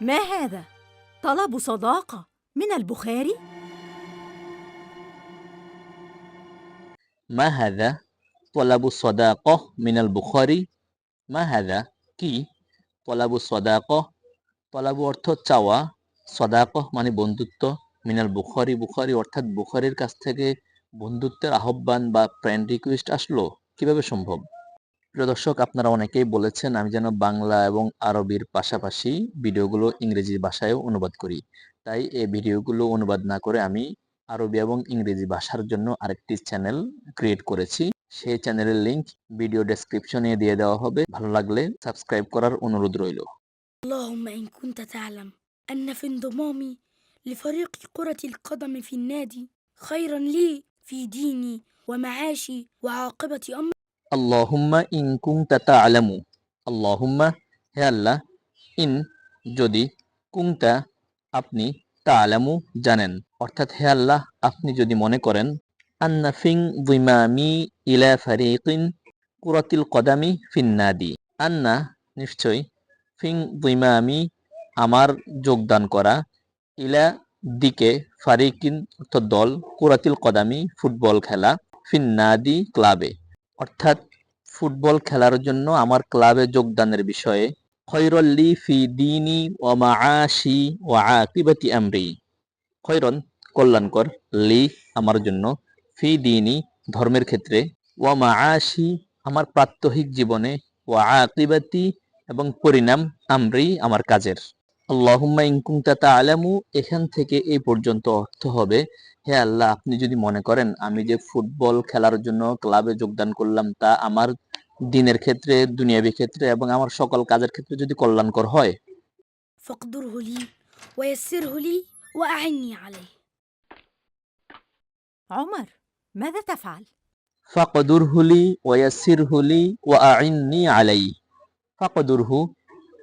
ما هذا طلب صداقه من البخاري মা হাদা তলাবু সদাকহ মিনাল বুখারি মা হাদা কি তলাবু সদাকহ তলাবু অর্থ চাওয়া সদাকহ মানে বন্ধুত্ব মিনাল বুখারি বুখারি অর্থাৎ বুখারির কাছ থেকে বন্ধুত্বের আহ্বান বা ফ্রেন্ড রিকোয়েস্ট আসলো কিভাবে সম্ভব প্রিয় দর্শক আপনারা অনেকেই বলেছেন আমি যেন বাংলা এবং আরবির পাশাপাশি ভিডিওগুলো ইংরেজি ভাষায়ও অনুবাদ করি তাই এই ভিডিওগুলো অনুবাদ না করে আমি আরবি এবং ইংরেজি ভাষার জন্য আরেকটি চ্যানেল ক্রিয়েট করেছি সেই চ্যানেলের লিংক ভিডিও ডেসক্রিপশনে দিয়ে দেওয়া হবে ভালো লাগলে সাবস্ক্রাইব করার অনুরোধ রইল اللهم إن كنت تعلم أن في انضمامي لفريق كرة القدم في النادي خيرا لي في ديني ومعاشي وعاقبة أمري আল্লাহুম্মা ইন কুনতা তা'লামু আল্লাহুম্মা হে আল্লাহ ইন যদি কুনতা আপনি তা'লামু জানেন, অর্থাৎ হে আল্লাহ, আপনি যদি মনে করেন, আন্না ফিং যিমামি ইলা ফারিকিন কুরাতিল কদামি ফিন্নাদি। আন্না নিশ্চয় ফিং যিমামি আমার যোগদান করা ইলা দিকে ফারিকিন অর্থাৎ দল কুরাতিল কদামি ফুটবল খেলা ফিন্নাদি ক্লাবে। অর্থাৎ ফুটবল খেলার জন্য আমার ক্লাবে যোগদানের বিষয়ে খৈরল্লি ফি দিনী ও মাআশি ও আকিবাতি আমরি। খৈরন, কল্যাণকর, লি আমার জন্য, ফি দিনী, ধর্মের ক্ষেত্রে ও মাআশি আমার প্রাত্যহিক জীবনে ও আকিবাতি এবং পরিণাম আমরি আমার কাজের। আল্লাহুম্মা ইনকুমতা তাআলামু এখান থেকে এই পর্যন্ত অর্থ হবে হে আল্লাহ আপনি যদি মনে করেন আমি যে ফুটবল খেলার জন্য ক্লাবে যোগদান করলাম তা আমার দিনের ক্ষেত্রে দুনিয়াবী ক্ষেত্রে এবং আমার সকল কাজের ক্ষেত্রে যদি কল্যাণকর হয় فاقدره لي ويسره لي وأعني عليه عمر ماذا تفعل ফাকদুরহু লি ওয়াসিরহু লি ওয়াইন্নি আলাই ফাকদুরহু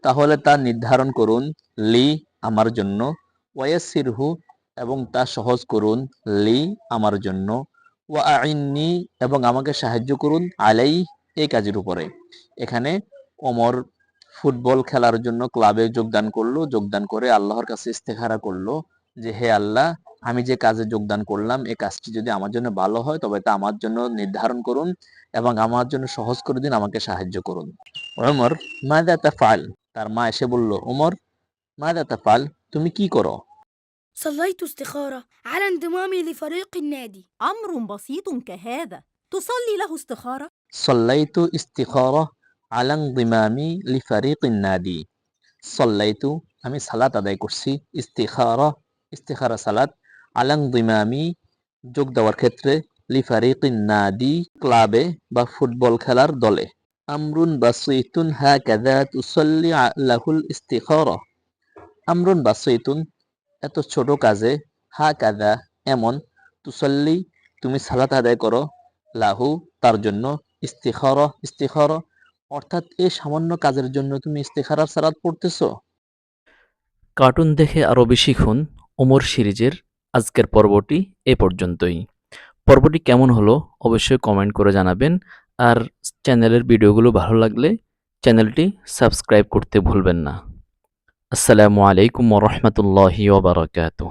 তাহলে তা নির্ধারণ করুন লি আমার জন্য ওয়াসিরহু এবং তা সহজ করুন লি আমার জন্য ওয়াইন্নি এবং আমাকে সাহায্য করুন আলাই এই কাজের উপরে। এখানে ওমর ফুটবল খেলার জন্য ক্লাবে যোগদান করল, যোগদান করে আল্লাহর কাছে ইস্তেখারা করল যে, হে আল্লাহ, আমি যে কাজে যোগদান করলাম এই কাজটি যদি আমার জন্য ভালো হয়, তবে তা আমার জন্য নির্ধারণ করুন এবং আমার জন্য সহজ করে দিন, আমাকে সাহায্য করুন। ওমর মাদা তাফাল তার মা এসে বলল ওমর মাদা তাফাল তুমি কি করো صليت استخارة على انضمامي لفريق النادي امر بسيط كهذا تصلي له استخاره সল্লাইতু ইস্তিখারা আলাং দিমামি লিফারিকিন নাদি সল্লাইতু আমি সালাত আদায় করছি ইস্তিখারা ইস্তিখারা সালাত আলাং দিমামি যোগ দেওয়ার ক্ষেত্রে লিফারিকিন নাদি ক্লাবে বা ফুটবল খেলার দলে আমরুন বাসইতুন হা কাদা তুসল্লি লাহুল ইস্তিখারা আমরুন বাসইতুন এত ছোট কাজে হা কাদা এমন তুসল্লি তুমি সালাত আদায় করো লাহু তার জন্য ইস্তিখার ইস্তিখার অর্থাৎ এই সামান্য কাজের জন্য তুমি ইস্তিখারার সালাত পড়তেছো। কার্টুন দেখে আরও শিখুন ওমর সিরিজের আজকের পর্বটি এ পর্যন্তই। পর্বটি কেমন হলো অবশ্যই কমেন্ট করে জানাবেন। আর চ্যানেলের ভিডিওগুলো ভালো লাগলে চ্যানেলটি সাবস্ক্রাইব করতে ভুলবেন না। আসসালামু আলাইকুম রহমতুল্লাহি ওবরাকাতুহ